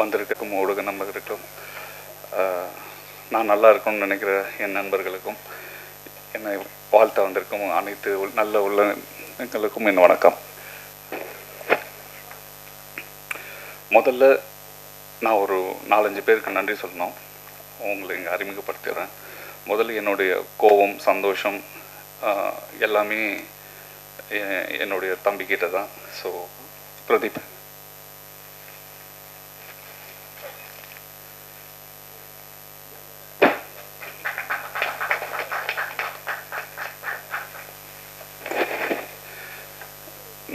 வந்திருக்கும் ஊடக நண்பர்களுக்கும் நான் நல்லா இருக்கணும்னு நினைக்கிற என் நண்பர்களுக்கும் என்னை வாழ்த்த வந்திருக்கும் அனைத்து நல்ல உள்ளங்களுக்கும் என் வணக்கம். முதல்ல நான் ஒரு நாலஞ்சு பேருக்கு நன்றி சொல்லணும். உங்களை இங்கே அறிமுகப்படுத்திடுறேன். முதல்ல என்னுடைய கோபம் சந்தோஷம் எல்லாமே என்னுடைய தம்பிக்கிட்ட தான் ஸோ பிரதீப்.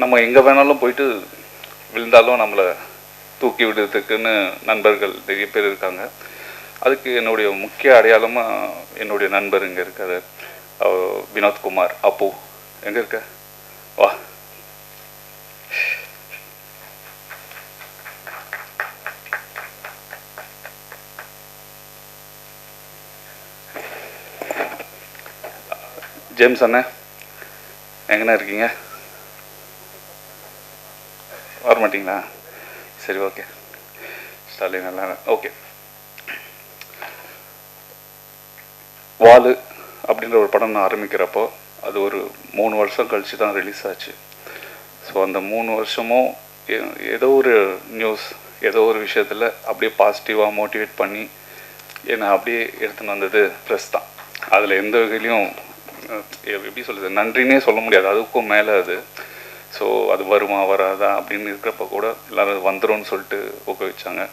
நம்ம எங்கே வேணாலும் போயிட்டு விழுந்தாலும் நம்மளை தூக்கி விடுறதுக்குன்னு நண்பர்கள் நிறைய பேர் இருக்காங்க. அதுக்கு என்னுடைய முக்கிய அடையாளமாக என்னுடைய நண்பர் இங்கே இருக்காரு. வினோத்குமார் அப்பு எங்கே இருக்க? வா. ஜேம்ஸ் அண்ணே எங்கண்ணா இருக்கீங்க? வர சரி ஓகே ஸ்டாலின் நல்லா ஓகே வாலு அப்படின்ற ஒரு படம் நான் ஆரம்பிக்கிறப்போ அது ஒரு மூணு வருஷம் கழிச்சு தான் ரிலீஸ் ஆச்சு. ஸோ அந்த மூணு வருஷமும் ஏ- ஏதோ ஒரு நியூஸ் ஏதோ ஒரு விஷயத்தில் அப்படியே பாசிட்டிவாக மோட்டிவேட் பண்ணி என்னை அப்படியே எடுத்துன்னு வந்தது ப்ரெஸ் தான். அதில் எந்த வகையிலையும் எப்படி சொல்கிறது நன்றினே சொல்ல முடியாது. அதுக்கும் மேலே அது. ஸோ அது வருமா வராதா அப்படின்னு இருக்கிறப்ப கூட எல்லோரும் அது சொல்லிட்டு ஊக்குவிச்சாங்க.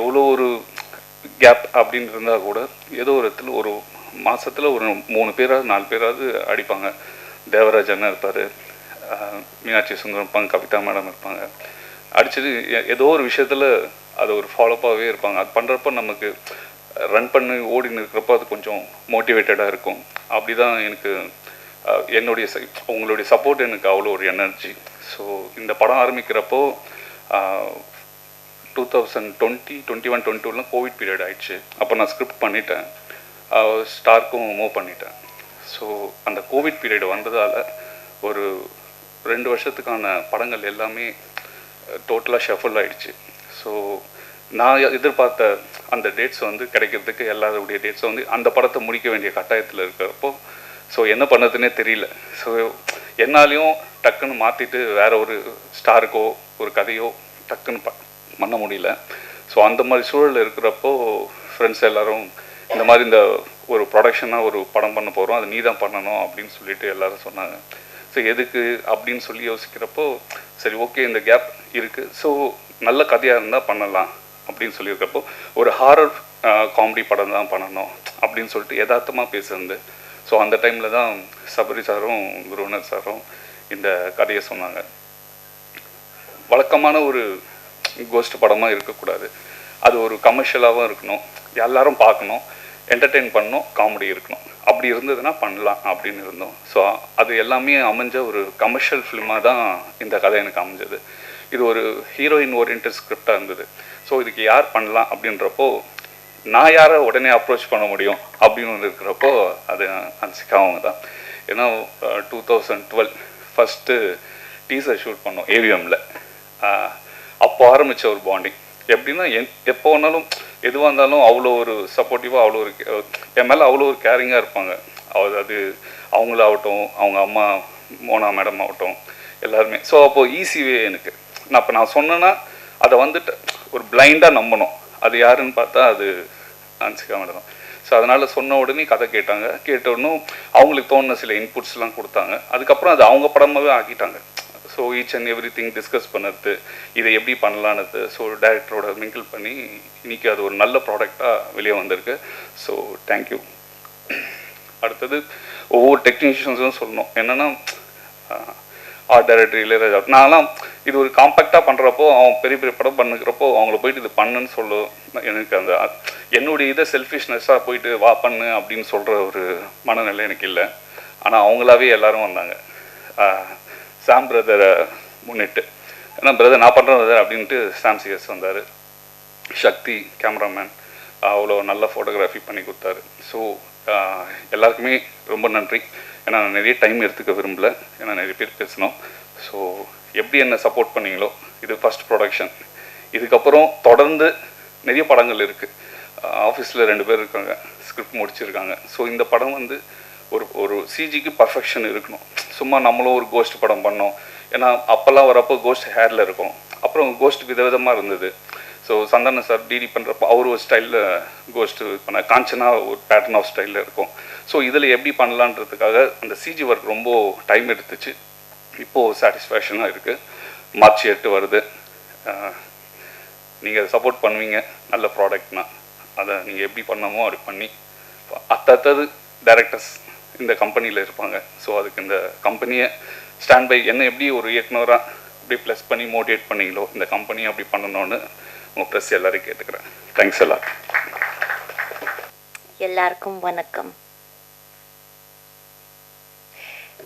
எவ்வளோ ஒரு கேப் அப்படின்னு இருந்தால் கூட ஏதோ ஒரு இடத்துல ஒரு மாதத்தில் ஒரு மூணு பேராவது நாலு பேராவது அடிப்பாங்க. தேவராஜ் அண்ணன் இருப்பார். மீனாட்சி சுந்தரம் இருப்பாங்க கவிதா மேடம் இருப்பாங்க. அடிச்சது ஏதோ ஒரு விஷயத்தில் அது ஒரு ஃபாலோப்பாகவே இருப்பாங்க. அது பண்ணுறப்ப நமக்கு ரன் பண்ணி ஓடின்னு இருக்கிறப்ப அது கொஞ்சம் மோட்டிவேட்டடாக இருக்கும். அப்படி தான் எனக்கு என்னுடைய உங்களுடைய சப்போர்ட் எனக்கு அவ்வளோ ஒரு எனர்ஜி ஸோ இந்த படம் ஆரம்பிக்கிறப்போ two thousand twenty twenty one twenty ஒன்லாம் covid period ஆயிடுச்சு. அப்போ நான் ஸ்கிரிப்ட் பண்ணிட்டேன். ஸ்டார்க்கும் மூவ் பண்ணிட்டேன். ஸோ அந்த கோவிட் பீரியட் வந்ததால் ஒரு ரெண்டு வருஷத்துக்கான படங்கள் எல்லாமே டோட்டலாக ஷஃபல் ஆயிடுச்சு. ஸோ நான் எதிர்பார்த்த அந்த டேட்ஸ் வந்து கிடைக்கிறதுக்கு எல்லாருடைய டேட்ஸும் வந்து அந்த படத்தை முடிக்க வேண்டிய கட்டாயத்தில் இருக்கிறப்போ ஸோ என்ன பண்ணதுன்னே தெரியல. ஸோ என்னாலையும் டக்குன்னு மாற்றிட்டு வேற ஒரு ஸ்டாருக்கோ ஒரு கதையோ டக்குன்னு ப- பண்ண முடியல. ஸோ அந்த மாதிரி சூழல் இருக்கிறப்போ ஃப்ரெண்ட்ஸ் எல்லாரும் இந்த மாதிரி இந்த ஒரு ப்ரொடக்ஷனாக ஒரு படம் பண்ண போகிறோம் அது நீ தான் பண்ணணும் அப்படின்னு சொல்லிட்டு எல்லாரும் சொன்னாங்க. ஸோ எதுக்கு அப்படின்னு சொல்லி யோசிக்கிறப்போ சரி ஓகே இந்த கேப் இருக்குது ஸோ நல்ல கதையாக இருந்தால் பண்ணலாம் அப்படின்னு சொல்லியிருக்கப்போ ஒரு ஹாரர் காமெடி படம் தான் பண்ணணும் அப்படின்னு சொல்லிட்டு யதார்த்தமாக பேசுறது ஸோ அந்த டைமில் தான் சபரி சாரும் குருவனர் சாரும் இந்த கதையை சொன்னாங்க. வழக்கமான ஒரு கோஸ்ட் படமாக இருக்கக்கூடாது. அது ஒரு கமர்ஷியலாகவும் இருக்கணும். எல்லாரும் பார்க்கணும். என்டர்டெயின் பண்ணணும். காமெடி இருக்கணும். அப்படி இருந்ததுன்னா பண்ணலாம் அப்படின்னு இருந்தோம். ஸோ அது எல்லாமே அமைஞ்ச ஒரு கமர்ஷியல் ஃபிலிமாக தான் இந்த கதை எனக்கு அமைஞ்சது. இது ஒரு ஹீரோயின் ஓரியன்ட் ஸ்கிரிப்டாக இருந்தது. ஸோ இதுக்கு யார் பண்ணலாம் அப்படின்றப்போ நான் யாரை உடனே அப்ரோச் பண்ண முடியும் அப்படின்னு இருக்கிறப்போ அது அன்சிக்காவங்க அவங்க தான் ஏன்னா two thousand twelve first teaser shoot பண்ணோம் ஏவிஎம்மில் அப்போ ஆரம்பித்த ஒரு பாண்டிங் எப்படின்னா என் எப்போ வேணாலும் எதுவாக இருந்தாலும் அவ்வளோ ஒரு சப்போர்ட்டிவாக அவ்வளோ ஒரு என் மேலே அவ்வளோ ஒரு கேரிங்காக இருப்பாங்க. அது அது அவங்களாகட்டும் அவங்க அம்மா மோனா மேடம் ஆகட்டும் எல்லாருமே. ஸோ அப்போது ஈஸிவே எனக்கு. நான் இப்போ நான் சொன்னேன்னா அதை வந்துட்டு ஒரு பிளைண்டாக நம்பணும். அது யாருன்னு பார்த்தா அது ஆன்சிகா மேடம் தான் ஸோ அதனால் சொன்ன உடனே கதை கேட்டாங்க. கேட்டோடனும் அவங்களுக்கு தோணுன சில இன்புட்ஸ்லாம் கொடுத்தாங்க. அதுக்கப்புறம் அது அவங்க படமாகவே ஆக்கிட்டாங்க. So each and everything discuss பண்ணுறது இதை எப்படி பண்ணலான்னு ஸோ டேரக்டரோட மிங்கிள் பண்ணி இன்னைக்கு அது ஒரு நல்ல ப்ராடக்டாக வெளியே வந்திருக்கு. ஸோ தேங்க்யூ அடுத்தது ஒவ்வொரு டெக்னீஷியன்ஸும் சொல்லணும். என்னென்னா ஆர்ட் டைரக்டர் இளையராஜா. நான்லாம் இது ஒரு காம்பேக்டாக பண்ணுறப்போ அவன் பெரிய பெரிய படம் பண்ணுக்கிறப்போ அவங்கள போயிட்டு இது பண்ணுன்னு சொல்லு. எனக்கு அந்த என்னுடைய இதை செல்ஃபிஷ்னஸாக போயிட்டு வா பண்ணு அப்படின்னு சொல்கிற ஒரு மனநிலை எனக்கு இல்லை. ஆனால் அவங்களாவே எல்லாரும் வந்தாங்க. சாம் பிரதரை முன்னிட்டு. ஏன்னா பிரதர் நான் பண்ணுறேன் பிரதர் அப்படின்ட்டு சாம் சிஎஸ் வந்தார். சக்தி கேமராமேன் அவ்வளோ நல்ல ஃபோட்டோகிராஃபி பண்ணி கொடுத்தாரு. ஸோ எல்லாருக்குமே ரொம்ப நன்றி. ஏன்னா நான் நிறைய டைம் எடுத்துக்க விரும்பல. ஏன்னா நிறைய பேர் பேசணும். ஸோ எப்படி என்ன சப்போர்ட் பண்ணீங்களோ இது ஃபஸ்ட் ப்ரொடக்ஷன் இதுக்கப்புறம் தொடர்ந்து நிறைய படங்கள் இருக்குது ஆஃபீஸில் ரெண்டு பேர் இருக்காங்க ஸ்கிரிப்ட் முடிச்சிருக்காங்க. ஸோ இந்த படம் வந்து ஒரு ஒரு சிஜிக்கு பர்ஃபெக்ஷன் இருக்கணும். சும்மா நம்மளும் ஒரு கோஸ்ட் படம் பண்ணோம். ஏன்னா அப்போல்லாம் வரப்போ கோஸ்ட் ஹேரில் இருக்கும். அப்புறம் கோஸ்ட் விதவிதமாக இருந்தது. ஸோ சந்தான சார் டிடி பண்ணுறப்போ அவர் ஒரு ஸ்டைலில் கோஸ்ட் பண்ண காஞ்சனா ஒரு பேட்டர்ன் ஆஃப் ஸ்டைலில் இருக்கும். ஸோ இதில் எப்படி பண்ணலான்றதுக்காக அந்த சிஜி ஒர்க் ரொம்ப டைம் எடுத்துச்சு. இப்போது சாட்டிஸ்ஃபேக்ஷனாக இருக்குது மார்ச் எட்டு வருது. நீங்கள் சப்போர்ட் பண்ணுவீங்க. நல்ல ப்ராடக்ட்னா அதை நீங்கள் எப்படி பண்ணமோ அப்படி பண்ணி. அத்தத்தது டைரக்டர்ஸ் இந்த கம்பெனியில் இருப்பாங்க. ஸோ அதுக்கு இந்த கம்பெனியை ஸ்டாண்ட் பை என்ன எப்படி ஒரு இயக்குனராக அப்படி ப்ளஸ் பண்ணி மோட்டிவேட் பண்ணீங்களோ இந்த கம்பெனியை அப்படி பண்ணணும்னு உங்கள் ப்ரெஸ் எல்லோரையும் கேட்டுக்கிறேன். தேங்க்ஸ் எல்லாருக்கும் எல்லாருக்கும் வணக்கம்.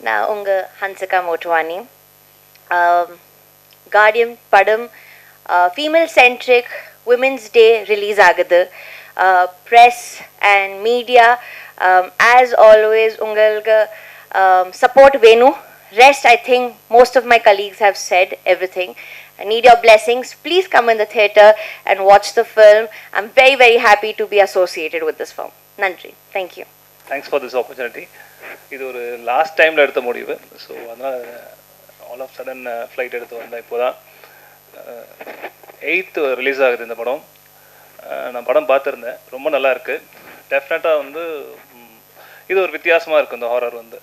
நான் உங்க ஹன்சிகா மோட்வானி கார்டியன் படம் female centric women's day release ஆகுது press and media as always உங்களுக்கு சப்போர்ட் வேணும் rest i think most of my colleagues have said everything i need your blessings please come in the theater and watch the film i'm very very happy to be associated with this film nandri thank you Thanks for this opportunity இது ஒரு last டைமில் எடுத்த முடிவு. So அதனால் all of sudden flight எடுத்து வந்தேன் இப்போ தான் எயித்து ரிலீஸ் ஆகுது இந்த படம். Uh, நான் படம் பார்த்துருந்தேன். ரொம்ப நல்லா இருக்குது டெஃபினட்டாக வந்து இது ஒரு வித்தியாசமாக இருக்குது இந்த ஹாரர் வந்து.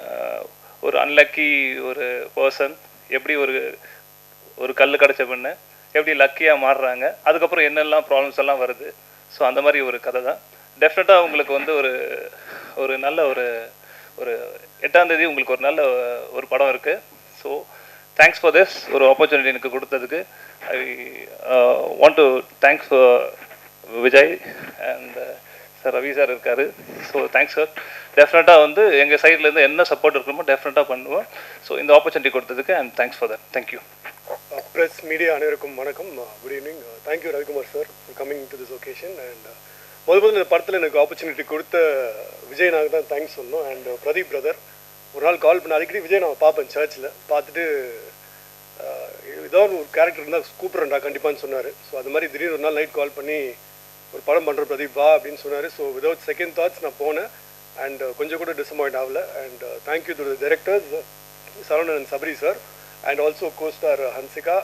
Uh, ஒரு அன்லக்கி ஒரு பர்சன் எப்படி ஒரு ஒரு கல் கிடச்ச பெண்ணு எப்படி லக்கியாக மாறுறாங்க அதுக்கப்புறம் என்னெல்லாம் ப்ராப்ளம்ஸ் எல்லாம் வருது. ஸோ அந்த மாதிரி ஒரு கதை தான். டெஃபினட்டாக உங்களுக்கு வந்து ஒரு ஒரு நல்ல ஒரு ஒரு எட்டாம் தேதி உங்களுக்கு ஒரு நல்ல ஒரு படம் இருக்குது ஸோ தேங்க்ஸ் ஃபார் திஸ் ஒரு ஆப்பர்ச்சுனிட்டி எனக்கு கொடுத்ததுக்கு. I want to thanks Vijay and sir Ravi sir இருக்காரு. ஸோ தேங்க்ஸ் சார் டெஃபினட்டாக வந்து எங்கள் சைட்லேருந்து என்ன சப்போர்ட் இருக்கணுமோ டெஃபினட்டாக பண்ணுவோம். ஸோ இந்த ஆப்பர்ச்சுனிட்டி கொடுத்ததுக்கு and thanks for that thank you press media அனைவருக்கும் வணக்கம். Good evening thank you Ravikumar sir coming to this occasion and முதல் முதல்ல இந்த படத்தில் எனக்கு ஆப்பர்ச்சுனிட்டி கொடுத்த விஜய் தான் தேங்க்ஸ் சொன்னோம் அண்ட் பிரதீப் பிரதர் ஒரு நாள் கால் பண்ண அடிக்கடி விஜய் நான் பார்ப்பேன் சர்ச்சில் பார்த்துட்டு ஏதாவது ஒரு கேரக்டர் இருந்தால் கூப்பிட்றேன்டா கண்டிப்பான்னு சொன்னார். ஸோ அது மாதிரி திடீர்னு ஒரு நாள் நைட் கால் பண்ணி ஒரு படம் பண்ணுற பிரதீப் வா அப்படின்னு சொன்னார். ஸோ விதவுட் செகண்ட் தாட்ஸ் நான் போனேன். அண்ட் கொஞ்சம் கூட டிசப்பாயிண்ட் ஆகல. And thank you to the directors Saravanan and Sabari sir and also co star Hansika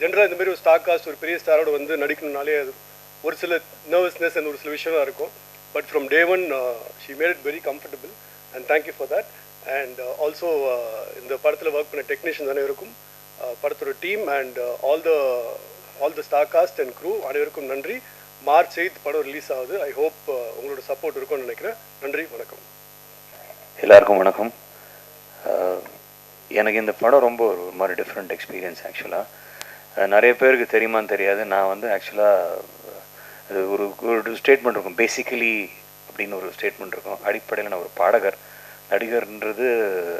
ஜென்ரலாக இந்த மாதிரி ஒரு ஸ்டார் காஸ்ட் ஒரு பெரிய ஸ்டாரோட வந்து நடிக்கணும்னாலே அது ஒரு சில நர்வஸ்னஸ் அண்ட் ஒரு சில விஷயம் இருக்கும். But from day one she made it very comfortable and thank you for that and also இந்த படத்தில் ஒர்க் பண்ண டெக்னீஷியன் அனைவருக்கும் uh, படத்தோட team and all the all the star cast and crew அனைவருக்கும் நன்றி. மார்ச் எயித் படம் release ஆகுது. I hope uh, உங்களோட சப்போர்ட் இருக்கும்னு நினைக்கிறேன். நன்றி வணக்கம். எல்லாருக்கும் வணக்கம். Uh, எனக்கு இந்த படம் ரொம்ப ஒரு மாதிரி டிஃப்ரெண்ட் எக்ஸ்பீரியன்ஸ் ஆக்சுவலாக நிறைய பேருக்கு தெரியுமான்னு தெரியாது. நான் வந்து ஆக்சுவலாக அது ஒரு ஒரு ஸ்டேட்மெண்ட் இருக்கும். பேசிக்கலி அப்படின்னு ஒரு ஸ்டேட்மெண்ட் இருக்கும். அடிப்படையில் நான் ஒரு பாடகர். நடிகர்ன்றது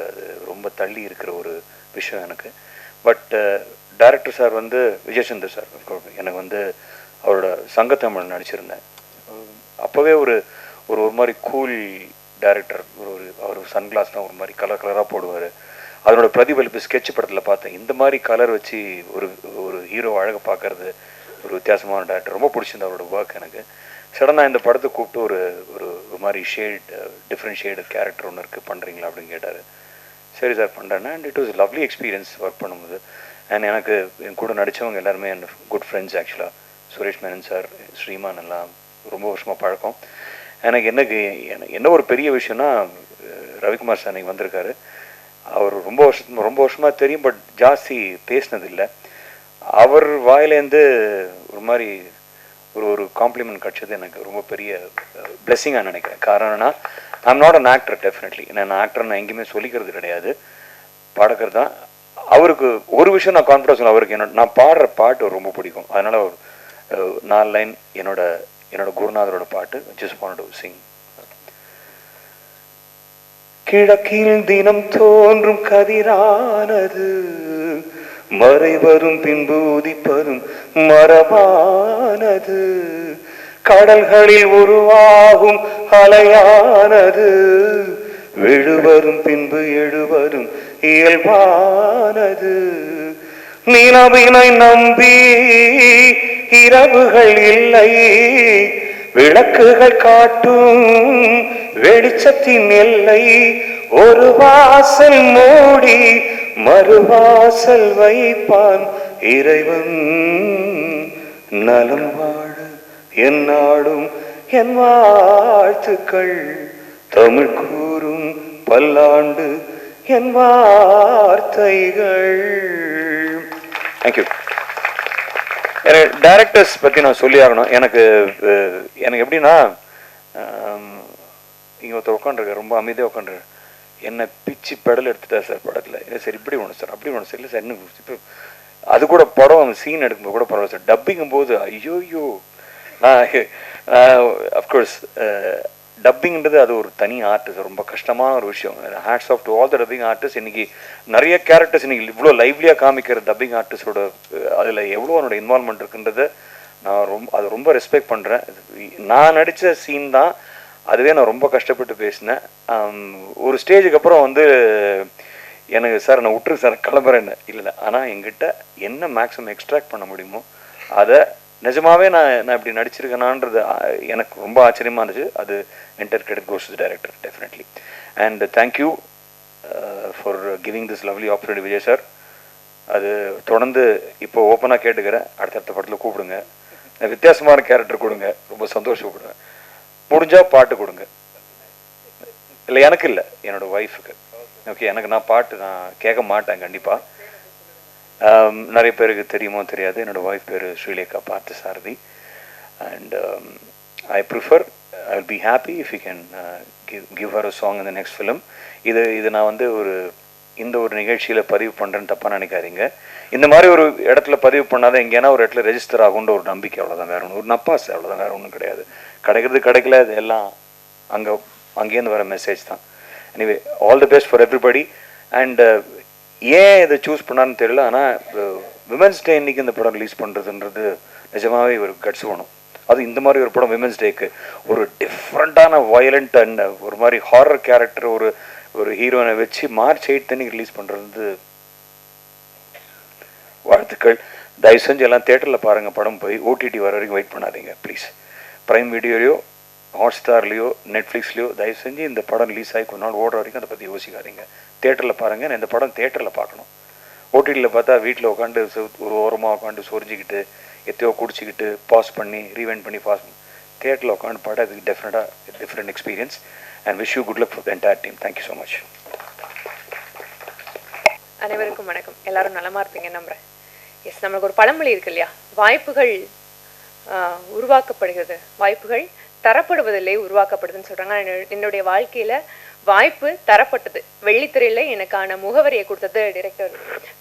அது ரொம்ப தள்ளி இருக்கிற ஒரு விஷயம் எனக்கு. பட் டைரக்டர் சார் வந்து விஜயசந்தர் சார் எனக்கு வந்து அவரோட சங்கத்தமிழ் நடிச்சிருந்தேன். அப்போவே ஒரு ஒரு ஒரு மாதிரி கூல் டைரக்டர் ஒரு ஒரு அவர் சன்கிளாஸ்லாம் ஒரு மாதிரி கலர் கலராக போடுவார். அதனோட பிரதிபலிப்பு ஸ்கெட்ச் படத்தில் பார்த்தேன். இந்த மாதிரி கலர் வச்சு ஒரு ஒரு ஹீரோ அழகை பார்க்கறது ஒரு வித்தியாசமான டேரக்டர் ரொம்ப பிடிச்சிருந்த அவரோட ஒர்க் எனக்கு. சடனாக இந்த படத்தை கூப்பிட்டு ஒரு ஒரு ஒரு மாதிரி ஷேட் டிஃப்ரெண்ட் ஷேடு கேரக்டர் ஒன்று இருக்குது பண்ணுறீங்களா அப்படின்னு கேட்டார். சரி சார் பண்ணுறேன் and it was lovely experience work பண்ணும்போது. அண்ட் எனக்கு என் கூட நடித்தவங்க எல்லாருமே என் குட் ஃப்ரெண்ட்ஸ் ஆக்சுவலாக சுரேஷ் மேனன் சார் ஸ்ரீமான் எல்லாம் ரொம்ப வருஷமாக பழக்கம். எனக்கு எனக்கு என்ன ஒரு பெரிய விஷயம்னா ரவிக்குமார் சார் இன்னைக்கு வந்திருக்காரு. அவர் ரொம்ப வருஷம் ரொம்ப வருஷமாக தெரியும் பட் ஜாஸ்தி பேசினது இல்லை அவர் வாயிலேருந்து ஒரு மாதிரி ஒரு ஒரு காம்ப்ளிமெண்ட் கிடச்சது எனக்கு ரொம்ப பெரிய பிளெஸ்ஸிங்காக நினைக்கிறேன். காரணம்னா I'm not an actor definitely நான் ஆக்டர் நான் எங்கேயுமே சொல்லிக்கிறது கிடையாது. பாடகர் தான். அவருக்கு ஒரு விஷயம் நான் கான்ஃபிடன்ஸ் அவருக்கு என்னோட நான் பாடுற பாட்டு ரொம்ப பிடிக்கும். அதனால ஒரு நாலு லைன் என்னோட என்னோட குருநாதரோட பாட்டு ஜஸ்ட் வாண்ட் டு சிங் கிழக்கில் தினம் தோன்றும் கதிரானது. மறைவரும் பின்பு உதிப்பதும் மரபானது கடல்களில் உருவாகும் அலையானது. விழுவரும் பின்பு எழுவரும் இயல்பானது. நிலவினை நம்பி இரவுகள் இல்லை. விளக்குகள் காட்டும் வெளிச்சத்தின் எல்லை. ஒரு வாசல் மூடி மறுவாசல் வைப்பான் இறைவன். நலம் வாழ என் நாடும் என் வாழ்த்துக்கள். தமிழ் கூறும் பல்லாண்டு என் வார்த்தைகள். தேங்க்யூ எனக்கு டேரக்டர்ஸ் பற்றி நான் சொல்லி ஆகணும் எனக்கு எனக்கு எப்படின்னா இங்கே ஒருத்தர் உட்காந்துருக்க ரொம்ப அமைதியாக உட்காந்துரு என்னை பிச்சு பெடல் எடுத்துட்டா சார் படத்தில். இல்லை சார் இப்படி ஒன்று சார் அப்படி ஒன்று சார். இல்லை சார் இன்னும் இப்போ அது கூட படம் சீன் எடுக்கும்போது கூட பரவாயில்ல சார். டப்பிங்கும் போது ஐயோயோ நான் அஃப்கோர்ஸ் டப்பிங்ன்றது அது ஒரு தனி ஆர்ட் சார். ரொம்ப கஷ்டமான ஒரு விஷயம். Hats off to all the dubbing artist இன்னைக்கு நிறைய கேரக்டர்ஸ் இன்னைக்கு இவ்வளோ லைவ்லியாக காமிக்கிற டப்பிங் ஆர்டிஸ்டோட அதில் எவ்வளோ என்னோட இன்வால்மெண்ட் இருக்குன்றதை நான் ரொம்ப அதை ரொம்ப ரெஸ்பெக்ட் பண்ணுறேன் நான் நடித்த சீன் தான் அதுவே நான் ரொம்ப கஷ்டப்பட்டு பேசினேன். ஒரு ஸ்டேஜுக்கு அப்புறம் வந்து எனக்கு சார் நான் விட்டுரு சார் கிளம்புறேன்னு. இல்லை ஆனால் எங்கிட்ட என்ன மேக்ஸிமம் எக்ஸ்ட்ராக்ட் பண்ண முடியுமோ அதை நிஜமாவே நான் நான் இப்படி நடிச்சிருக்கேனான்றது எனக்கு ரொம்ப ஆச்சரியமா இருந்துச்சு. அது entire credit goes director definitely and thank you for giving this lovely opportunity Vijay sir அது தொடர்ந்து இப்போ ஓப்பனாக கேட்டுக்கிறேன். அடுத்தடுத்த படத்தில் கூப்பிடுங்க. வித்தியாசமான கேரக்டர் கொடுங்க. ரொம்ப சந்தோஷப்படுவேன். முடிஞ்சா பாட்டு கொடுங்க. இல்லை எனக்கு இல்லை. என்னோட ஒய்ஃபுக்கு ஓகே எனக்கு நான் பாட்டு நான் கேட்க மாட்டேன் கண்டிப்பாக um, நிறைய பேருக்கு தெரியுமோ தெரியாது. என்னோட ஒய்ஃப் பேர் Srilekha Parthasarathy and I prefer I will be happy if you can give give her a song இந்த நெக்ஸ்ட் ஃபிலிம் இது இது நான் வந்து ஒரு இந்த ஒரு நிகழ்ச்சியில் பதிவு பண்ணுறேன்னு தப்பாக நினைக்காதீங்க. இந்த மாதிரி ஒரு இடத்துல பதிவு பண்ணாதான் எங்கேனா ஒரு இடத்துல ரெஜிஸ்டர் ஆகுன்ற ஒரு நம்பிக்கை அவ்வளோதான் வேற ஒன்று ஒரு நப்பாஸ் அவ்வளோதான் வேற ஒன்றும் கிடையாது. கிடைக்கிறது கிடைக்கல அது எல்லாம் அங்கே அங்கேருந்து வர மெசேஜ் தான். Anyway all the best for everybody and ஏன் இதை சூஸ் பண்ணான்னு தெரியல ஆனால் விமென்ஸ் டே இன்னைக்கு இந்த படம் ரிலீஸ் பண்ணுறதுன்றது நிஜமாவே ஒரு கட்ஸ் வேணும். அது இந்த மாதிரி ஒரு படம் விமென்ஸ் டேக்கு ஒரு டிஃப்ரெண்ட்டான வயலண்ட் அண்ட் ஒரு மாதிரி ஹாரர் கேரக்டர் ஒரு ஒரு ஹீரோனை வச்சு மார்ச் எயிட் அன்னைக்கு ரிலீஸ் பண்ணுறது வாழ்த்துக்கள். தயவு செஞ்சு எல்லாம் தேட்டரில் பாருங்கள் படம் போய் ஓடிடி வர வரைக்கும் வெயிட் பண்ணாதீங்க ப்ளீஸ் ப்ரைம் வீடியோலையோ ஹாட்ஸ்டார்லேயோ நெட்ஃப்ளிக்ஸ்லையோ தயவு செஞ்சு இந்த படம் ரிலீஸ் ஆகி கொஞ்ச நாள் ஓடுற வரைக்கும் அதை பற்றி யோசிக்காதீங்க. தேட்டரில் பாருங்கள் நான் இந்த படம் தேட்டரில் பார்க்கணும். ஓடிடியில் பார்த்தா வீட்டில் உட்காந்து ஒரு ஓரமாக உட்காந்து சொரிஞ்சிக்கிட்டு எத்தையோ குடிச்சிக்கிட்டு பாஸ் பண்ணி ரீவைண்ட் பண்ணி பாஸ் பண்ணி தேட்டரில் உட்காந்து பாட அதுக்கு டெஃபினட்டாக different experience and wish you good luck for the entire team thank you so much அனைவருக்கும் வணக்கம். எல்லாரும் நலமாக இருப்பீங்க நம்புறேன். எஸ் நம்மளுக்கு ஒரு பழமொழி இருக்கு இல்லையா? வாய்ப்புகள் உருவாக்கப்படுகிறது. வாய்ப்புகள் தரப்படுவதில்லை உருவாக்கப்படுதுன்னு சொல்றாங்க. என்னோட- என்னுடைய வாழ்க்கையில வாய்ப்பு தரப்பட்டது. வெள்ளித்திரையில எனக்கான முகவரியை கொடுத்தது director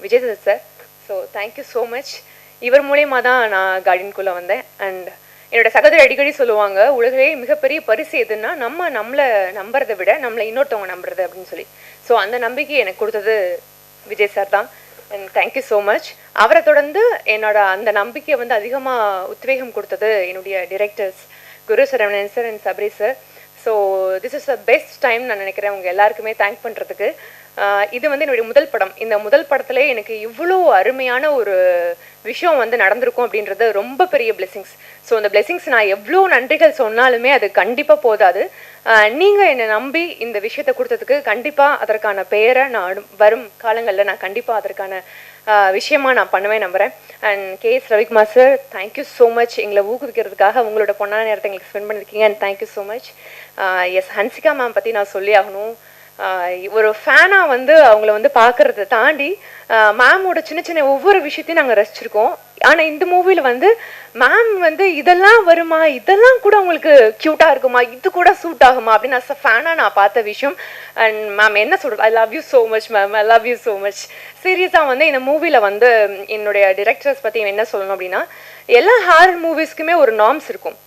Vijay sir. So thank you so much இவர் மூலியமா தான் நான் கார்டனுக்குள்ள வந்தேன். அண்ட் என்னோட சகோதரி அடிக்கடி சொல்லுவாங்க உலகிலேயே மிகப்பெரிய பரிசு எதுன்னா நம்ம நம்மளை நம்புறதை விட நம்மளை இன்னொருத்தவங்க நம்புறது அப்படின்னு சொல்லி. ஸோ அந்த நம்பிக்கை எனக்கு கொடுத்தது விஜய் சார் தான். தேங்க்யூ ஸோ மச் அவரை தொடர்ந்து என்னோட அந்த நம்பிக்கையை வந்து அதிகமாக உத்வேகம் கொடுத்தது என்னுடைய directors Guru Saravanan sir and Sabari sir so this is a best time நான் நினைக்கிறேன் அவங்க எல்லாருக்குமே தேங்க் பண்ணுறதுக்கு இது வந்து என்னுடைய முதல் படம். இந்த முதல் படத்துல எனக்கு இவ்வளோ அருமையான ஒரு விஷயம் வந்து நடந்திருக்கும் அப்படின்றது ரொம்ப பெரிய பிளெஸிங்ஸ் ஸோ அந்த பிளெஸிங்ஸ் நான் எவ்வளோ நன்றிகள் சொன்னாலுமே அது கண்டிப்பாக போதாது. நீங்கள் என்னை நம்பி இந்த விஷயத்தை கொடுத்ததுக்கு கண்டிப்பாக அதற்கான பெயரை நான் வரும் காலங்களில் நான் கண்டிப்பாக அதற்கான விஷயமா நான் பண்ணுவேன் நம்புகிறேன் and K S Ravikumar sir thank you so much எங்களை ஊக்குவிக்கிறதுக்காக உங்களோட பொண்ணான நேரத்தை எங்களுக்கு ஸ்பெண்ட் பண்ணியிருக்கீங்க and thank you so much yes Hansika ma'am பற்றி நான் சொல்லி ஆகணும். ஒரு ஃபேனாக வந்து அவங்கள வந்து பார்க்கறத தாண்டி மேமோட சின்ன சின்ன ஒவ்வொரு விஷயத்தையும் நாங்கள் ரசிச்சிருக்கோம். ஆனால் இந்த மூவியில் வந்து மேம் வந்து இதெல்லாம் வருமா? இதெல்லாம் கூட உங்களுக்கு க்யூட்டாக இருக்குமா? இது கூட சூட் ஆகுமா? அப்படின்னு நான் ஃபேனாக நான் பார்த்த விஷயம். அண்ட் மேம் என்ன சொல்கிறது I love you so much ma'am I love you so much சீரியஸாக வந்து இந்த மூவியில் வந்து என்னுடைய டிரெக்டர்ஸ் பற்றி என்ன சொல்லணும் அப்படின்னா எல்லா ஹாரர் மூவிஸ்க்குமே ஒரு நார்ம்ஸ் இருக்கும்.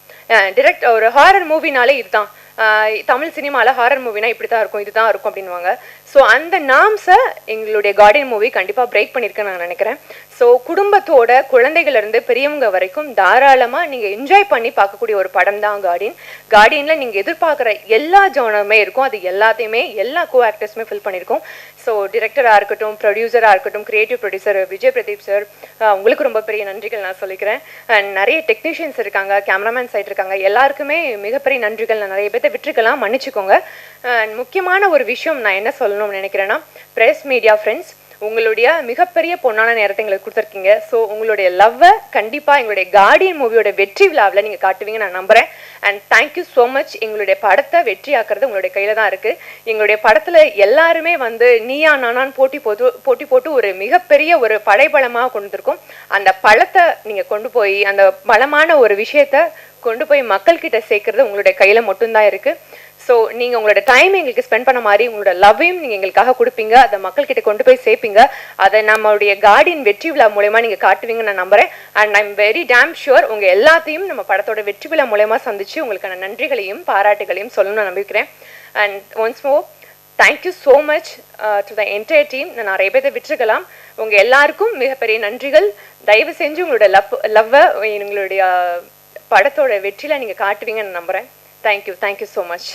டிரெக்ட் ஒரு ஹாரர் மூவினாலே இதுதான். தமிழ் சினிமாவில் ஹாரர் மூவினா இப்படி தான் இருக்கும் இதுதான் இருக்கும் அப்படின்வாங்க ஸோ அந்த நாம்ஸை எங்களுடைய கார்டியன் மூவி கண்டிப்பாக பிரேக் பண்ணியிருக்கேன்னு நான் நினைக்கிறேன். ஸோ குடும்பத்தோட குழந்தைகள்ல இருந்து பெரியவங்க வரைக்கும் தாராளமாக நீங்கள் என்ஜாய் பண்ணி பார்க்கக்கூடிய ஒரு படம் தான் கார்டியன் கார்டியனில் நீங்கள் எதிர்பார்க்குற எல்லா ஜோனருமே இருக்கும். அது எல்லாத்தையுமே எல்லா கோ ஆக்டர்ஸுமே ஃபில் பண்ணியிருக்கோம் ஸோ டிரெக்டராக இருக்கட்டும் ப்ரொடியூசராக இருக்கட்டும் creative producer Vijay Pradeep sir உங்களுக்கு ரொம்ப பெரிய நன்றிகள் நான் சொல்லிக்கிறேன். அண்ட் நிறைய டெக்னீஷியன்ஸ் இருக்காங்க கேமராமேன் சைட் இருக்காங்க எல்லாருக்குமே மிகப்பெரிய நன்றிகள். நான் நிறைய விஷயத்தை விட்டுருக்கலாம் மன்னிச்சுக்கோங்க. அண்ட் முக்கியமான ஒரு விஷயம் நான் என்ன சொல்லணும்னு நினைக்கிறேன்னா ப்ரெஸ் மீடியா ஃப்ரெண்ட்ஸ் உங்களுடைய மிகப்பெரிய பொண்ணான நேரத்தை எங்களுக்கு கொடுத்துருக்கீங்க. ஸோ உங்களுடைய லவ்வை கண்டிப்பாக எங்களுடைய கார்டியன் மூவியோட வெற்றி விழாவில் நீங்கள் காட்டுவீங்க நான் நம்புகிறேன் அண்ட் தேங்க்யூ ஸோ மச் எங்களுடைய படத்தை வெற்றி ஆக்கிறது உங்களுடைய கையில் தான் இருக்குது எங்களுடைய படத்தில் எல்லாருமே வந்து நீயா நானான்னு போட்டி போட்டு போட்டி போட்டு ஒரு மிகப்பெரிய ஒரு படைபலமாக கொண்டு வந்திருக்கோம் அந்த பழத்தை நீங்கள் கொண்டு போய் அந்த பலமான ஒரு விஷயத்த கொண்டு போய் மக்கள்கிட்ட சேர்க்கறது உங்களுடைய கையில் மட்டும்தான் இருக்குது ஸோ நீங்கள் உங்களோட டைம் எங்களுக்கு ஸ்பெண்ட் பண்ண மாதிரி உங்களோட லவ்வையும் நீங்கள் எங்களுக்காக கொடுப்பீங்க. அதை மக்கள்கிட்ட கொண்டு போய் சேர்ப்பீங்க. அதை நம்மளுடைய கார்டியன் வெற்றி விழா மூலயமா நீங்கள் காட்டுவீங்கன்னு நான் நம்புறேன். And I'm very damn sure உங்கள் எல்லாத்தையும் நம்ம படத்தோட வெற்றி விழா மூலயமா சந்திச்சு உங்களுக்கான நன்றிகளையும் பாராட்டுகளையும் சொல்லணும்னு நான் நம்பிக்கிறேன். And once more thank you so much to the entire team நான் நிறைய பேர்த்தை விட்டுருக்கலாம். உங்கள் எல்லாருக்கும் மிகப்பெரிய நன்றிகள். தயவு செஞ்சு உங்களோட லவ் லவ்வை எங்களுடைய படத்தோட வெற்றியில் நீங்கள் காட்டுவீங்கன்னு நம்புகிறேன் தேங்க்யூ தேங்க்யூ ஸோ மச்